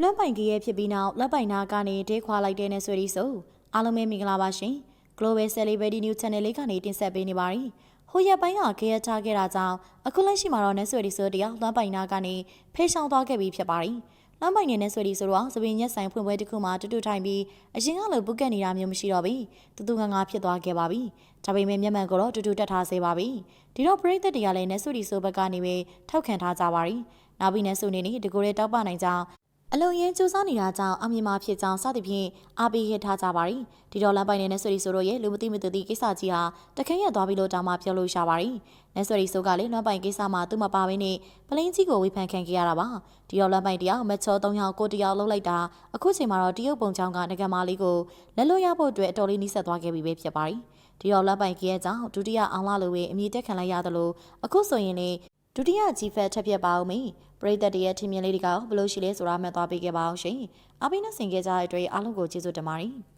လွမ်းပိုင်ကြီးရဲ့ဖြစ်ပြီးနောက်လက်ပိုင်နာကနေဒေးခွာလိုက်တဲ့နဲ့ဆွေဒီဆိုအားလုံးပဲမင်္ဂလာပါရှင် Global Celebrity News Channel လေးကနေတင်ဆက်ပေးနေပါရီဟိုရက်ပိုင်းကခေရထားခဲ့တာကြောင့်အခုလက်ရှိမှာတော့နဲ့ဆွေဒီဆိုတရားလွမ်းပိုင်နာကနေဖေးရှောင်းသွားခဲ့ပြီးဖြစ်ပါရီလမ်းပိုင်နေနဲ့ဆွေဒီဆိုတော့သပင်ရက်ဆိုင်ဖွင့်ပွဲတစ်ခုမှတူတူထိုင်ပြီးအရင်ကလိုပုတ်ကက်နေတာမျိုးမရှိတော့ဘူးတူတူငါငါဖြစ်သွားခဲ့ပါပြီဒါပေမဲ့မျက်မှန်ကိုတော့တူတူတက်ထားစေပါပြီဒီတော့ပရိသတ်တွေကလည်းနဲ့ဆွေဒီဆိုဘက်ကနေပဲထောက်ခံထားကြပါရီနောက်ပြီးနဲ့ဆွေနေနေဒီကိုရဲတောက်ပနိုင်ကြောင်း အလုံရင်စူးစမ်းနေတာကြောင့်အမြင်မှာဖြစ်ကြောင်းစသဖြင့်အားပေးခဲ့ထားကြပါရီဒီတော့လမ်းပိုင်နေတဲ့ဆွေရီဆိုတို့ရဲ့လူမသိမသိသည့်ကိစ္စကြီးဟာတခင်းရက်သွားပြီလို့တောင်မှပြောလို့ရပါရီနက်ဆွေရီဆိုကလည်းလမ်းပိုင်ကိစ္စမှာသူ့မပါဘဲနဲ့ပလင်းကြီးကိုဝေဖန်ခံခဲ့ရတာပါဒီတော့လမ်းပိုင်တယောက်မချော၃ယောက်ကိုတယောက်လှုပ်လိုက်တာအခုချိန်မှာတော့တရုတ်ပုံချောင်းကငကမာလေးကိုလက်လွတ်ရဖို့အတွက်အတော်လေးနှိစက်သွားခဲ့ပြီပဲဖြစ်ပါရီဒီတော့လမ်းပိုင်ကြီးရဲ့ကြောင့်ဒုတိယအောင်လာလိုပဲအမြင့်တက်ခံလိုက်ရသလိုအခုဆိုရင်လေ ဒုတိယကြီးဖက်ထက်ပြက်ပါအောင်မေပရိသတ်တရဲ့ထင်မြင်လေးတွေကဘယ်လိုရှိလဲဆိုတာမှတ်သွားပေးခဲ့ပါအောင်ရှင်။အပိနဲ့ဆင်ခဲ့ကြတဲ့အတွက်အားလုံးကိုကျေးဇူးတင်ပါတယ်။